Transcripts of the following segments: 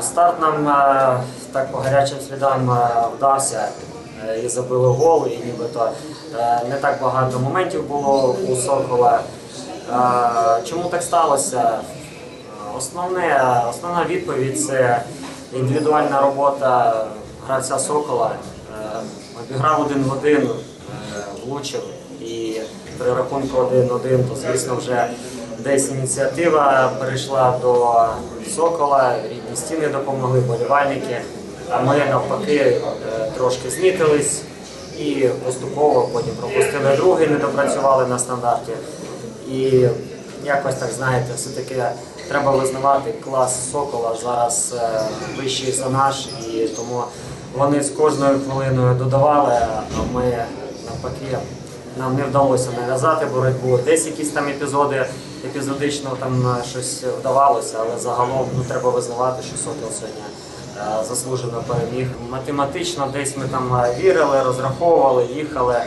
Старт нам е, так по гарячим слідам е, вдався е, і забили гол, і нібито не так багато моментів було у Сокола. Чому так сталося? Основне, Основна відповідь це індивідуальна робота гравця Сокола. Обіграв один в один, влучив і при рахунку 1-1, то звісно вже десь ініціатива перейшла до Сокола, рідні стіни допомогли, болівальники. А ми навпаки е, трошки знітились і поступово потім пропустили другий, не допрацювали на стандарті. І якось так знаєте, все-таки треба визнавати клас Сокола зараз е, вищий за наш, і тому вони з кожною хвилиною додавали, а ми навпаки. Нам не вдалося нав'язати боротьбу. Десь якісь там епізоди, епізодично там е, щось вдавалося, але загалом ну, треба визнавати, що Сокіл сьогодні е, заслужено переміг. Математично десь ми там е, вірили, розраховували, їхали.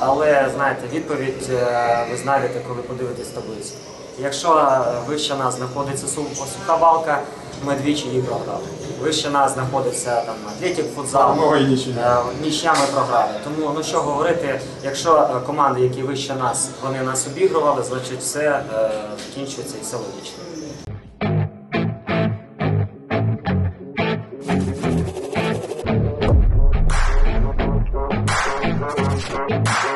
Але знаєте, відповідь е, ви знайдете, коли подивитесь таблицю. Якщо е, вище нас знаходиться Су- суха балка, ми двічі її програли. Вище нас знаходиться там Атлетік футзал. Е, Нічия ми програли. Тому ну що говорити, якщо команди, які вище нас, вони нас обігрували, значить все закінчується і все логічно. Yeah.